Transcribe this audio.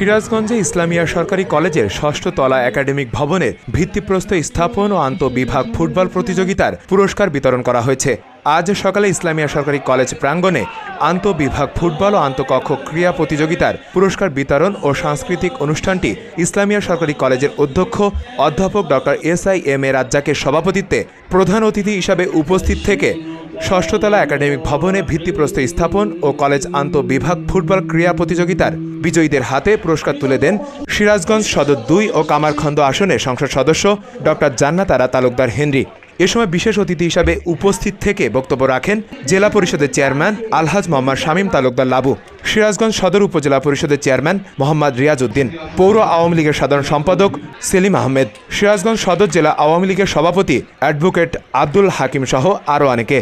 সিরাজগঞ্জে ইসলামিয়া সরকারি কলেজের ষষ্ঠ তলা একাডেমিক ভবনে ভিত্তিপ্রস্তর স্থাপন ও আন্তঃবিভাগ ফুটবল প্রতিযোগিতার পুরস্কার বিতরণ করা হয়েছে। আজ সকালে ইসলামিয়া সরকারি কলেজ প্রাঙ্গণে আন্তঃবিভাগ ফুটবল ও আন্তঃকক্ষ ক্রীড়া প্রতিযোগিতার পুরস্কার বিতরণ ও সাংস্কৃতিক অনুষ্ঠানটি ইসলামিয়া সরকারি কলেজের অধ্যক্ষ অধ্যাপক doctor S I M A রাজ্জাকের সভাপতিত্বে প্রধান অতিথি হিসাবে উপস্থিত থেকে ষষ্ঠতলা একাডেমিক ভবনে ভিত্তিপ্রস্তর স্থাপন ও কলেজ আন্তঃবিভাগ ফুটবল ক্রীড়া প্রতিযোগিতার বিজয়ীদের হাতে পুরস্কার তুলে দেন সিরাজগঞ্জ সদর দুই ও কামারখন্দ আসনে সংসদ সদস্য ডক্টর জান্নাতারা তালুকদার হেনরি। এ সময় বিশেষ অতিথি হিসাবে উপস্থিত থেকে বক্তব্য রাখেন জেলা পরিষদের চেয়ারম্যান আলহাজ মোহাম্মদ শামীম তালুকদার লাবু, সিরাজগঞ্জ সদর উপজেলা পরিষদের চেয়ারম্যান মোহাম্মদ রিয়াজ উদ্দিন পৌর আওয়ামী লীগের সাধারণ সম্পাদক সেলিম আহমেদ, সিরাজগঞ্জ সদর জেলা আওয়ামী লীগের সভাপতি অ্যাডভোকেট আব্দুল হাকিম সহ আরও অনেকে।